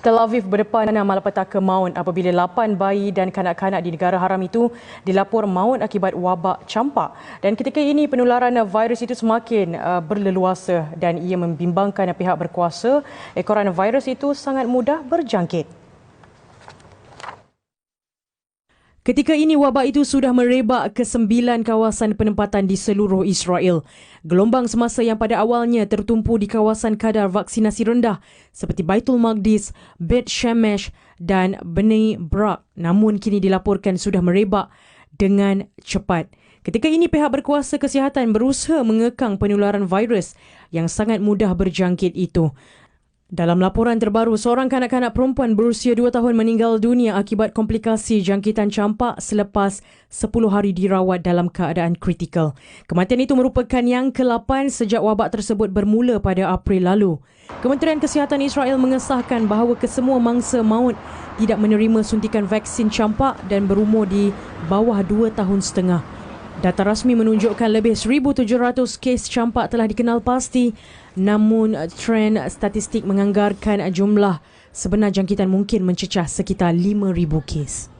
Tel Aviv berdepan malapetaka maut apabila 8 bayi dan kanak-kanak di negara haram itu dilapor maut akibat wabak campak. Dan ketika ini penularan virus itu semakin uh, berleluasa dan ia membimbangkan pihak berkuasa ekoran virus itu sangat mudah berjangkit. Ketika ini wabak itu sudah merebak ke sembilan kawasan penempatan di seluruh Israel. Gelombang semasa yang pada awalnya tertumpu di kawasan kadar vaksinasi rendah seperti Baitul Maqdis, Bet Shemesh dan Bnei Brak namun kini dilaporkan sudah merebak dengan cepat. Ketika ini pihak berkuasa kesihatan berusaha mengekang penularan virus yang sangat mudah berjangkit itu. Dalam laporan terbaru, seorang kanak-kanak perempuan berusia 2 tahun meninggal dunia akibat komplikasi jangkitan campak selepas 10 hari dirawat dalam keadaan kritikal. Kematian itu merupakan yang ke-8 sejak wabak tersebut bermula pada April lalu. Kementerian Kesihatan Israel mengesahkan bahawa kesemua mangsa maut tidak menerima suntikan vaksin campak dan berumur di bawah 2 tahun setengah. Data rasmi menunjukkan lebih 1,700 kes campak telah dikenal pasti namun trend statistik menganggarkan jumlah sebenar jangkitan mungkin mencecah sekitar 5,000 kes.